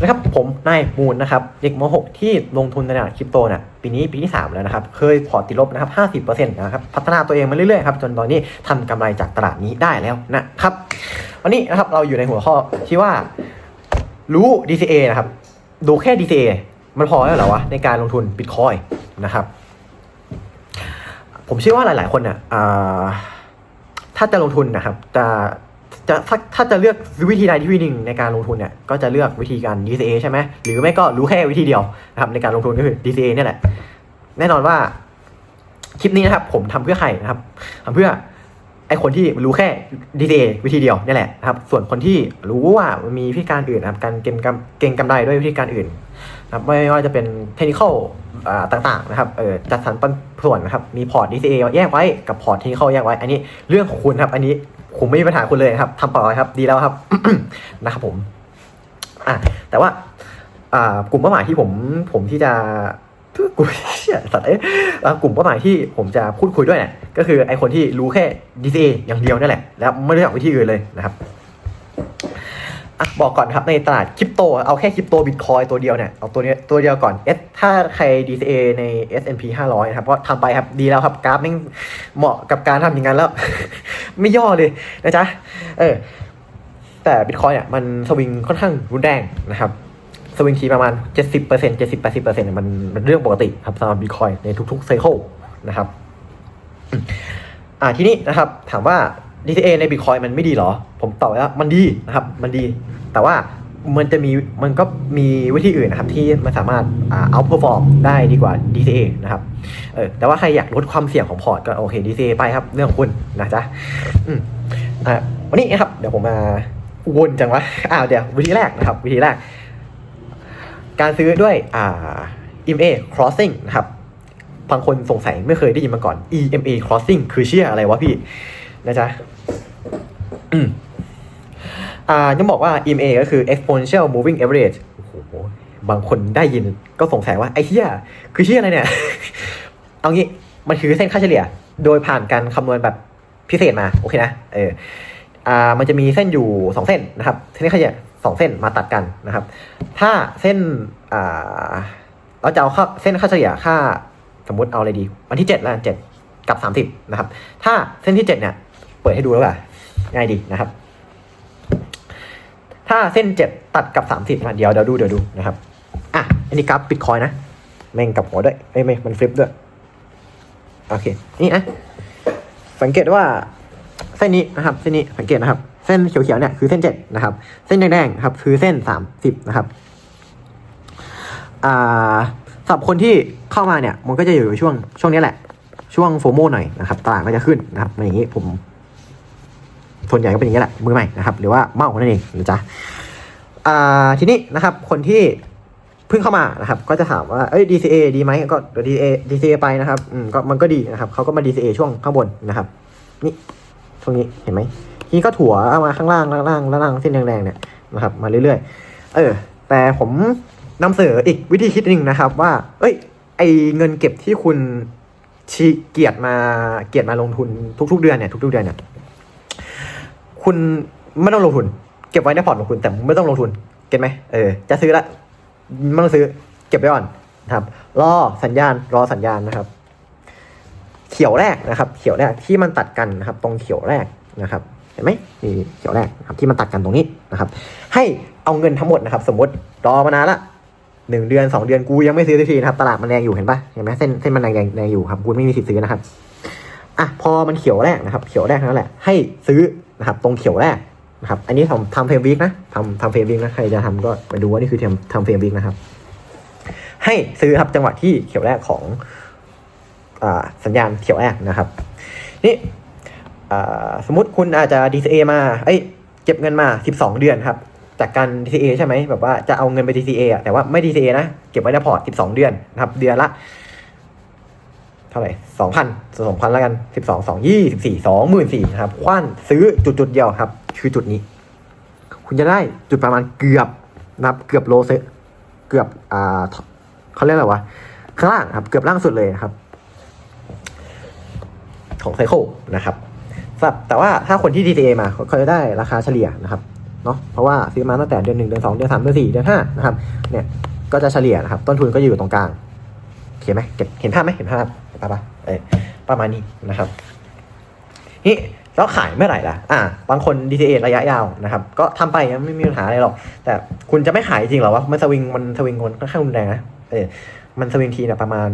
นะครับผมนายมูลนะครับเด็กม .6 ที่ลงทุนในตลาดคริปโตเนี่ยปีนี้ปีที่ 3 แล้วนะครับ เคยพอร์ตติดลบนะครับ 50%นะครับ พัฒนาตัวเองมาเรื่อยๆครับ จนตอนนี้ทำกำไรจากตลาดนี้ได้แล้วนะครับ วันนี้นะครับเราอยู่ในหัวข้อที่ว่ารู้ DCA นะครับ ดูแค่ DCA มันพอแล้วเหรอวะ ในการลงทุนบิตคอยนะครับ ผมเชื่อว่าหลายๆ คนเนี่ยถ้าจะลงทุนนะครับ จะ จะถ้าถ้าจะเลือกวิธีใดที่วิธีหนึ่งในการลงทุนเนี่ยก็จะเลือกวิธีการ DCA ใช่ไหมหรือไม่ก็รู้แค่วิธีเดียวนะครับในการลงทุนก็คือ DCA เนี่ยแหละ แน่นอนว่าคลิปนี้นะครับ ผมทำเพื่อใครนะครับทำเพื่อไอคนที่รู้แค่ DCA วิธีเดียวนี่แหละนะครับ ส่วนคนที่รู้ว่ามันมีวิธีการอื่นนะครับการเก็งกำเก็งกำไรด้วยวิธีการอื่นนะครับไม่ว่าจะเป็นเทคนิคต่างๆนะครับเออจัดสรรปันส่วนนะครับ มีพอร์ต DCA แยกไว้กับพอร์ตเทคนิคแยกไว้ อันนี้เรื่องของคุณครับ อันนี้ ผมไม่มีปัญหาคุณเลยนะครับทำต่อเลยครับ ดีแล้วครับ นะครับผม อะแต่ว่า อ่ากลุ่มเป้าหมายที่ผม ผมที่จะกูเชี่ยสัตว์เอ้ยกลุ่มเป้าหมายที่ผมจะพูดคุยด้วยเนี่ยก็คือไอคนที่รู้แค่ DCA อย่างเดียวนั่นแหละ แล้วไม่รู้จักวิธีอื่นเลยนะครับ อะบอกก่อนครับในตลาดคริปโต เอาแค่คริปโตบิตคอยตัวเดียวเนี่ย เอาตัวเนี้ยตัวเดียวก่อน S ถ้าใคร DCA ใน S&P 500 นะครับ ก็ทำไปครับดีแล้วครับกราฟแม่งเหมาะกับการทำอย่างนั้นแล้ว ไม่ย่อเลยนะจ๊ะ เออ แต่บิตคอยเนี่ยมันสวิงค่อนข้างรุนแรงนะครับ สวิงทีประมาณ 70% 70-80%เนี่ยมันเป็นเรื่องปกติครับสำหรับบิตคอยในทุกๆไซเคิลนะครับ อ่าทีนี้นะครับ ถามว่า DCA ใน Bitcoin มันไม่ดีเหรอ ผมตอบว่ามันดีนะครับ มันดี แต่ว่ามันจะมีมันก็มีวิธีอื่นนะครับที่มันสามารถเอา outperform ได้ดีกว่า DCA นะครับเออแต่ว่าใครอยากลดความเสี่ยงของพอร์ตก็โอเค DCA ไปครับ เรื่องของคุณนะจ๊ะอืมอ่าวันนี้นะครับ เดี๋ยวผมมาวนจังวะอ้าวเดี๋ยววิธีแรกนะครับ วิธีแรก การซื้อด้วยอ่า EMA crossing นะครับบางคนสงสัยไม่เคยได้ยินมาก่อน EMA crossing คือเชื่ออะไรวะพี่ นะจ๊ะอ่ายังบอกว่า EMA ก็คือ exponential moving average โอ้โหบางคนได้ยินก็สงสัยว่าไอ้เหี้ยคือเชี่ยอะไรเนี่ย เอางี้มันคือเส้นค่าเฉลี่ย โดยผ่านการคำนวณแบบพิเศษมา โอเคนะ เออ อ่า มันจะมีเส้นอยู่สองเส้นนะครับ เส้นค่าเฉลี่ยสองเส้นมาตัดกันนะครับ ถ้าเส้น อ่า เราจะเอาค่าเส้นค่าเฉลี่ยค่าสมมติเอาอะไรดี วันที่เจ็ดแล้วเจ็ดกับสามสิบนะครับ ถ้าเส้นที่เจ็ดเนี่ย ปิดให้ดูแล้วป่ะง่ายดีนะครับ ถ้าเส้นเจ็ดตัดกับสามสิบเดี๋ยวเดี๋ยวดูเดี๋ยวดูนะครับอะอันนี้กราฟบิตคอยนะแม่งกับหัวด้วยเอ้ยไม่มันฟลิปด้วยโอเคนี่นะสังเกตว่าเส้นนี้นะครับเส้นนี้สังเกตนะครับ เส้นเขียวๆเนี่ยคือเส้นเจ็ดนะครับ เส้นแดงๆครับ คือเส้นสามสิบนะครับอ่าสำหรับคนที่เข้ามาเนี่ย มันก็จะอยู่ช่วงช่วงนี้แหละ ช่วงโฟโมหน่อยนะครับ ตลาดก็จะขึ้นนะครับอย่างนี้ผม ส่วนใหญ่ก็เป็นอย่างนี้แหละมือใหม่นะครับหรือว่าเมานั่นเองนะจ๊ะทีนี้นะครับคนที่เพิ่งเข้ามานะครับก็จะถามว่าเอ้ย DCA ดีไหมก็ดี๋ยว DCA DCA ไปนะครับอืมก็มันก็ดีนะครับเขาก็มา DCA ช่วงข้างบนนะครับ นี่ช่วงนี้เห็นไหมทีนี้ก็ถั่วเอามาข้างล่างล่างล่างล่างล่างเส้นแดงๆเนี่ยนะครับมาเรื่อยๆ เออ แต่ผมนำเสนออีกวิธีคิดหนึ่งนะครับ ว่า เอ้ย ไอเงินเก็บที่คุณชีเกียรติมาเกียรติมาลงทุนทุก ๆ เดือนเนี่ยทุกๆเดือนเนี่ย คุณไม่ต้องลงทุน เก็บไว้ในพอร์ตของคุณแต่ไม่ต้องลงทุน เก็ตไหมเออจะซื้อละไม่ต้องซื้อ เก็บไว้ก่อนนะครับ รอสัญญาณรอสัญญาณนะครับ เขียวแรกนะครับ เขียวแรกที่มันตัดกันนะครับ ตรงเขียวแรกนะครับ เห็นไหมนี่เขียวแรกนะครับที่มันตัดกันตรงนี้นะครับ ให้เอาเงินทั้งหมดนะครับ สมมติรอมานานละหนึ่งเดือนสองเดือนกูยังไม่ซื้อทีนะครับตลาดมันแรงอยู่เห็นปะเห็นไหมเส้นเส้นมันแรงแรงแรงอยู่ครับกูไม่มีสิทธิ์ซื้อนะครับอะพอมันเขียวแรกนะครับ เขียวแรกนั่นแหละให้ซื้อ นะครับตรงเขียวแรกนะครับอันนี้ทำทำเฟรมวิกนะทำทำเฟรมวิกนะใครจะทำก็ไปดูว่านี่คือทำทำเฟรมวิกนะครับ ให้ซื้อครับจังหวะที่เขียวแรกของอสัญญาณเขียวแรกนะครับ นี่สมมติคุณอาจจะ DCA มาเอ้ยเก็บเงินมา 12 เดือนครับจากการ DCA ใช่ไหมแบบว่าจะเอาเงินไป DCA แต่ว่าไม่ DCA นะ เก็บไว้ในพอร์ต 12 เดือนนะครับ เดือนละ ท่าไหร่สองพันสองพันแล้วกันสิบสองสองยี่สิบสี่สองหมื่นสี่นะครับคว้านซื้อจุดจุดเดียวครับ คือจุดนี้ คุณจะได้จุดประมาณเกือบนะครับ เกือบโลเซเกือบอ่าเขาเรียกอะไรวะข้างล่างครับ เกือบล่างสุดเลยครับ ของไซโคนะครับสำหรับแต่ว่าถ้าคนที่ DCA มาเขาจะได้ราคาเฉลี่ยนะครับเนาะเพราะว่าซื้อมาตั้งแต่เดือนหนึ่งเดือนสองเดือนสามเดือนสี่เดือนห้านะครับเนี่ยก็จะเฉลี่ยนะครับ ต้นทุนก็อยู่ตรงกลางโอเคไหมเห็นภาพไหมเห็นภาพ ปะปะเออประมาณนี้นะครับนี่แล้วขายเมื่อไหร่ล่ะ อ่า บางคน DCA ระยะยาวนะครับ ก็ทำไปไม่มีปัญหาอะไรหรอก แต่คุณจะไม่ขายจริงหรอวะ มันสวิง มันสวิงมันค่อนข้างรุนแรงนะ เออ มันสวิงทีนี่ยประมาณ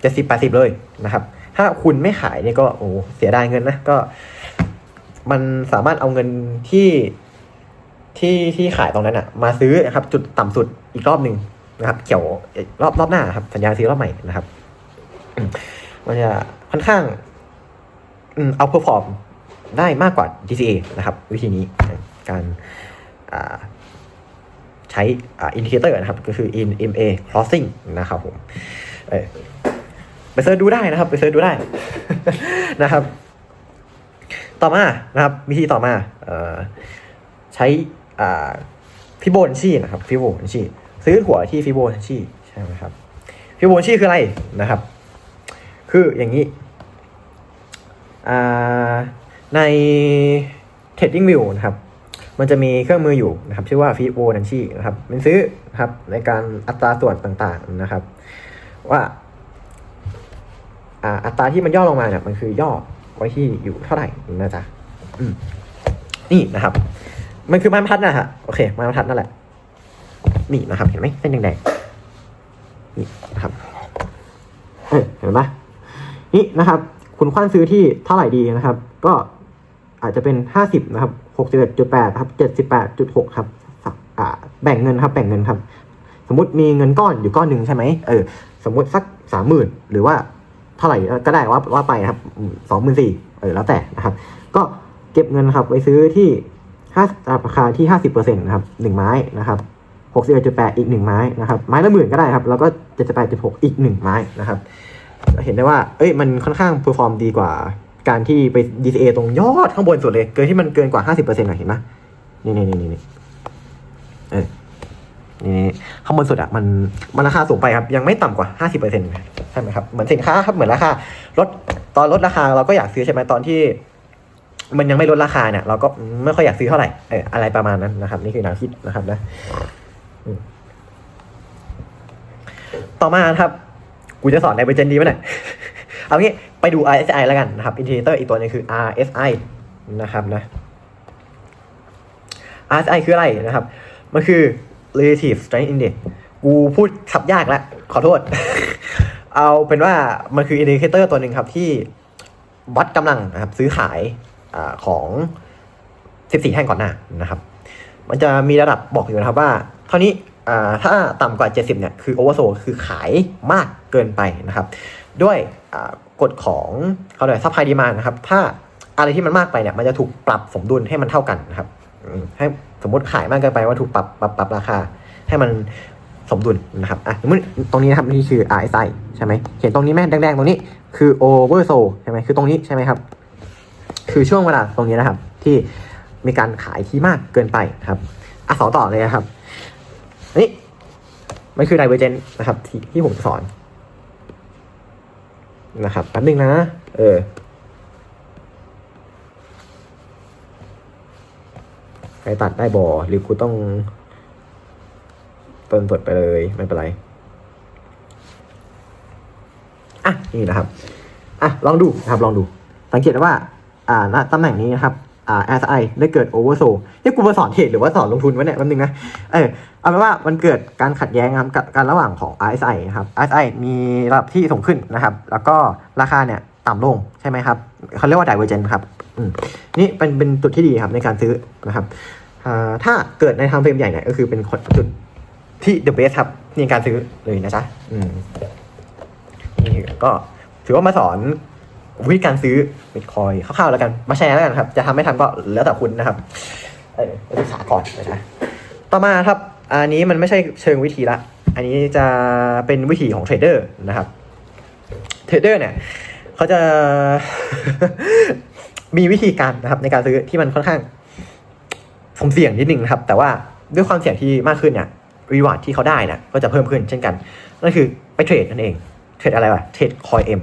เจ็ดสิบแปดสิบเลยนะครับ ถ้าคุณไม่ขายเนี่ยก็โอ้เสียดายเงินนะ ก็ มันสามารถเอาเงินที่ที่ที่ขายตรงนั้นอะมาซื้อนะครับ จุดต่ำสุดอีกรอบหนึ่งนะครับ เกี่ยวรอบรอบหน้าครับ สัญญาซื้อรอบใหม่นะครับ มันจะค่อนข้างเอาเพอร์ฟอร์มได้มากกว่า DCA นะครับ วิธีนี้การใช้อินดิเคเตอร์นะครับ ก็คือ in MA crossing นะครับผมไปเสิร์ชดูได้นะครับ ไปเสิร์ชดูได้นะครับ ต่อมานะครับ วิธีต่อมาอใช้ฟิโบนัชชีนะครับฟิโบนัชชีซื้อหัวที่ฟิโบนัชชีใช่ไหมครับฟิโบนัชชีคืออะไรนะครับ คืออย่างนี้ใน Trading View นะครับ มันจะมีเครื่องมืออยู่นะครับ ชื่อว่า Fibonacci นะครับมันซื้อนะครับในการอัตราส่วนต่างๆนะครับ ว่าอัตราที่มันย่อลงมาเนี่ยมันคือย่อไว้ที่อยู่เท่าไหร่นะจ๊ะนี่นะครับ มันคือไม้บรรทัดนะฮะโอเคไม้บรรทัดนั่นแหละนี่นะครับ เห็นไหมเส้นแดงๆนี่นะครับเห็นไหม นี่นะครับ คุณคว้านซื้อที่เท่าไหร่ดีนะครับ ก็อาจจะเป็นห้าสิบนะครับหกสิบเอ็ดจุดแปดครับเจ็ดสิบแปดจุดหกครับแบ่งเงินครับ แบ่งเงินครับ สมมติมีเงินก้อนอยู่ก้อนหนึ่งใช่ไหมเออ สมมติสักสามหมื่นหรือว่าเท่าไหร่ก็ได้ว่าว่าไปครับสองหมื่นสี่เออแล้วแต่นะครับ ก็เก็บเงินครับไว้ซื้อที่ห้าราคาที่ห้าสิบเปอร์เซ็นต์นะครับหนึ่งไม้นะครับหกสิบเอ็ดจุดแปดอีกหนึ่งไม้นะครับ ไม้ละหมื่นก็ได้ครับ แล้วก็เจ็ดสิบแปดจุดหกอีกหนึ่งไม้นะครับ เห็นได้ว่า เอ้ย มันค่อนข้างเพอร์ฟอร์มดีกว่า การที่ไป DCA ตรงยอดข้างบนสุดเลย เกินที่มันเกินกว่า 50%อะเห็นไหมนี่นี่นี่นี่เออนี่ข้างบนสุดอะมันมันราคาสูงไปครับ ยังไม่ต่ำกว่า 50%ใช่ไหมครับ เหมือนสินค้าครับ เหมือนราคาลดตอนลดราคาเราก็อยากซื้อใช่ไหมตอนที่ มันยังไม่ลดราคาเนี่ย เราก็ไม่ค่อยอยากซื้อเท่าไหร่ เอออะไรประมาณนั้นนะครับ นี่คือแนวคิดนะครับนะต่อมาครับ กูจะสอนไดเวอร์เจนดีไหมเนี่ยเอางี้ไปดู RSI แล้วกันนะครับอินดิเคเตอร์อีกตัวหนึงคือ RSI นะครับนะ RSI คืออะไรนะครับ มันคือ relative strength index กูพูดขับยากแล้ว ขอโทษ เอาเป็นว่ามันคืออินดิเคเตอร์ตัวหนึ่งครับที่วัดกำลังนะครับซื้อขายอของ 14 แท่งก่อนหน้านะครับ มันจะมีระดับบอกอยู่นะครับว่า เท่านี้ถ้าต่ำกว่า 70 เนี่ย คือโอเวอร์โซคือขายมาก กินไปนะครับ ด้วยกฎของเขาเรียกซัพพลายดีมานะครับ ถ้าอะไรที่มันมากไปเนี่ยมันจะถูกปรับสมดุลให้มันเท่ากันนะครับให้สมมติขายมากเกินไปว่าถูกปรับปรับปรับราคา ให้มันสมดุลนะครับอะสมมติตรงนี้นะครับนี่คือ RSI ใช่ไหมเห็นตรงนี้ไหมแดงๆตรงนี้คือ oversold ใช่ไหมคือตรงนี้ใช่ไหมครับ คือช่วงเวลาตรงนี้นะครับ ที่มีการขายที่มากเกินไปครับอะสอนต่อเลยนะครับนี่มันคือ divergent นะครับที่ที่ผมสอน นะครับแป๊บนึงนะ เออใครตัดได้บอหรือกูต้องเติมสดไปเลยไม่เป็นไร อะ นี่นะครับ อะ ลองดูนะครับ ลองดู สังเกตว่า อ่าณตำแหน่งนี้นะครับ อ่า RSI ได้เกิด oversold นี่กูมาสอนเทรดหรือว่าสอนลงทุนวะเนี่ยแป๊บนึงนะ เออเอาเป็นว่ามันเกิดการขัดแย้งครับกับการระหว่างของ RSI นะครับ RSI มีระดับที่สูงขึ้นนะครับ แล้วก็ราคาเนี่ยต่ำลงใช่ไหมครับเขาเรียกว่า divergent ครับนี่เป็นเป็นจุดที่ดีครับในการซื้อนะครับอ่าถ้าเกิดในทางเฟรมใหญ่เนี่ยก็คือเป็นจุดที่ the best ครับในการซื้อเลยนะจ๊ะอืมนี่ก็ถือว่ามาสอน วิธีการซื้อบิตคอยคร่าวๆแล้วกัน มาแชร์แล้วกันครับ จะทำไม่ทำก็แล้วแต่คุณนะครับ เออไปศึกษาก่อนนะจ๊ะต่อมาครับ อันนี้มันไม่ใช่เชิงวิธีละ อันนี้จะเป็นวิธีของเทรดเดอร์นะครับ เทรดเดอร์เนี่ยเขาจะมีวิธีการนะครับ ในการซื้อที่มันค่อนข้างสมเสี่ยงนิดนึงนะครับ แต่ว่าด้วยความเสี่ยงที่มากขึ้นเนี่ยรีวาร์ดที่เขาได้นี่ยก็จะเพิ่มขึ้นเช่นกัน นั่นคือไปเทรดนั่นเอง เทรดอะไรวะ เทรดคอยเอ็ม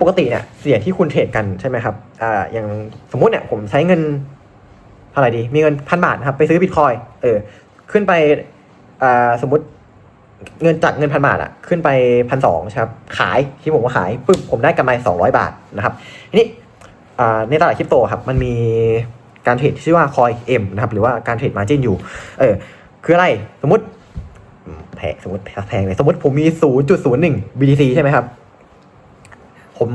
ปกติเนี่ยเสียงที่คุณเทรดกันใช่ไหมครับอ่าอย่างสมมุติเนี่ยผมใช้เงินเท่าไหร่ดี มีเงินพันบาทครับไปซื้อบิตคอยเออขึ้นไปอ่าสมมติเงินจากเงินพันบาทอะขึ้นไปพันสองครับขายที่ผมว่าขายปุ๊บผมได้กำไรสองร้อยบาทนะครับทีนี้ในตลาดคริปโตครับมันมีการเทรดที่ชื่อว่าคอยเอ็มนะครับหรือว่าการเทรดมาจินอยู่เออคืออะไรสมมติแพงสมมติแพงเลยสมมติผมมีศูนย์จุดศูนย์หนึ่ง BTC ใช่ไหมครับ ผม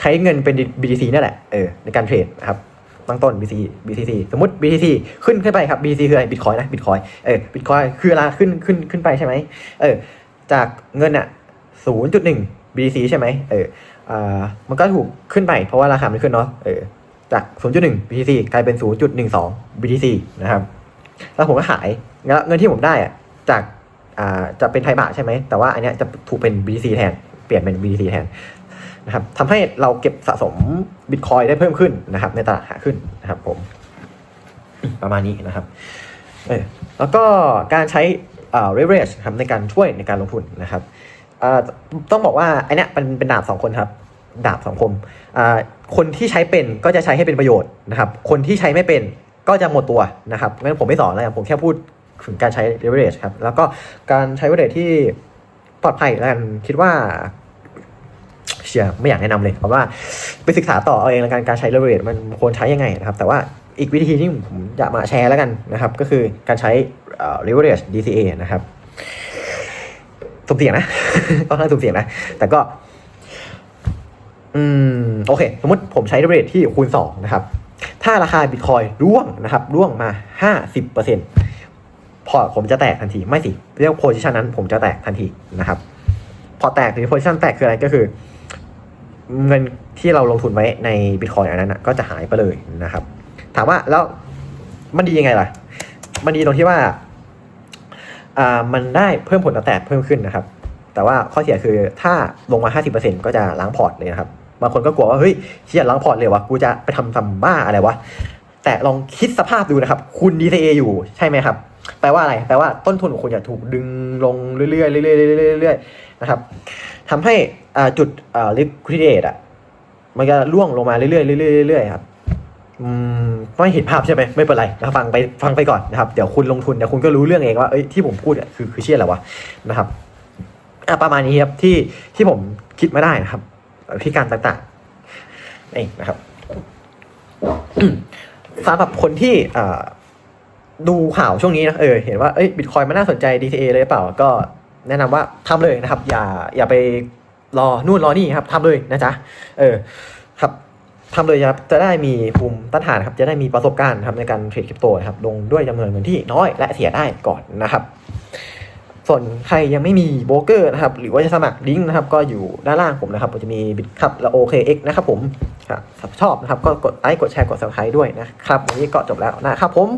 ใช้เงินเป็น BTC นั่นแหละเออในการเทรดนะครับตั้งต้น BTC BTC สมมติ BTC ขึ้นขึ้นไปครับ BTC คืออะไร Bitcoin นะ Bitcoin เออ Bitcoin คือเวลาขึ้นขึ้นขึ้นไปใช่ไหมเออจากเงินอะ0.1 BTC ใช่ไหมเอออ่ามันก็ถูกขึ้นไปเพราะว่าราคามันขึ้นเนาะเออจาก 0.1 BTC กลายเป็น 0.12 BTC นะครับ แล้วผมก็ขายแล้วเงินที่ผมได้อะจากอ่าจะเป็นไทยบาทใช่ไหม แต่ว่าอันเนี้ยจะถูกเป็น BTC แทน เปลี่ยนเป็น BTC แทน นะครับทำให้เราเก็บสะสมบิตคอยได้เพิ่มขึ้นนะครับ ในตลาดขาขึ้นนะครับ ผม ประมาณนี้นะครับเออแล้วก็การใช้อ่า leverage ครับในการช่วยในการลงทุนนะครับอ่าต้องบอกว่าอันเนี้ยเป็นเป็นดาบสองคนครับ ดาบสองคมอ่าคนที่ใช้เป็นก็จะใช้ให้เป็นประโยชน์นะครับ คนที่ใช้ไม่เป็นก็จะหมดตัวนะครับงั้นผมไม่สอนแล้วผมแค่พูดถึงการใช้ leverage ครับ แล้วก็การใช้ leverage ที่ปลอดภัยแล้วกันคิดว่า เชียไม่อยากแนะนำเลยเพราะว่าไปศึกษาต่อเอาเองแล้วกันการใช้ leverage มันควรใช้ยังไงนะครับ แต่ว่าอีกวิธีที่ผมอยากมาแชร์แล้วกันนะครับ ก็คือการใช้เอ่อ leverage DCA นะครับสุ่มเสี่ยงนะค่อนข้างสุ่มเสี่ยงนะ แต่ก็ อืม โอเค สมมติผมใช้ leverage ที่คูณ2นะครับ ถ้าราคาบิตคอยร่วงนะครับ ร่วงมา50%พอร์ตผมจะแตกทันที ไม่สิ เรียกโพซิชันนั้นผมจะแตกทันทีนะครับ พอแตกหรือโพซิชันแตกคืออะไรก็คือ เงินที่เราลงทุนไว้ในบิตคอยอันนั้นนะก็จะหายไปเลยนะครับ ถามว่าแล้วมันดียังไงล่ะ มันดีตรงที่ว่าอ่ามันได้เพิ่มผลตอบแตกเพิ่มขึ้นนะครับ แต่ว่าข้อเสียคือถ้าลงมา 50%ก็จะล้างพอร์ตเลยนะครับบางคนก็กลัวว่าเฮ้ยเชี่ยล้างพอร์ตเลยวะกูจะไปทำทำบ้าอะไรวะแต่ลองคิดสภาพดูนะครับ คุณ DCA อยู่ใช่ไหมครับแปลว่าอะไรแปลว่าต้นทุนของคุณจะถูกดึงลงเรื่อยๆเรื่อยๆเรื่อยๆนะครับ ทำให้จุดอ่า liquidate อะมันจะล่วงลงมาเรื่อยๆเรื่อยๆเรื่อยๆครับอไม่เห็นภาพใช่ไหมไม่เป็นไรนะฟังไปฟังไปก่อนนะครับ เดี๋ยวคุณลงทุนเดี๋ยวคุณก็รู้เรื่องเองว่าเอ้ยที่ผมพูดคือคือเชี่ยอะไรวะนะครับอะประมาณนี้ครับที่ที่ผมคิดมาได้นะครับพิการต่างๆนี่นะครับสำหรับคนที่อดูข่าวช่วงนี้นะเออเห็นว่าเอ้ยบิตคอยมันน่าสนใจ DTA เลยหรือเปล่าก็ แนะนำว่าทำเลยนะครับ อย่าอย่าไปรอนู่นรอนี่ครับทำเลยนะจ๊ะเออครับทำเลยครับจะได้มีภูมิต้านทานครับ จะได้มีประสบการณ์ครับในการเทรดคริปโตนะครับลงด้วยจำนวนเงินที่น้อยและเสียได้ก่อนนะครับ ส่วนใครยังไม่มีโบรกเกอร์นะครับ หรือว่าจะสมัครลิงก์นะครับ ก็อยู่ด้านล่างผมนะครับก็จะมีบิตคับและ OKX นะครับผมครับชอบนะครับ ก็กดไลค์กดแชร์กด subscribe ด้วยนะครับวันนี้ก็จบแล้วนะครับผม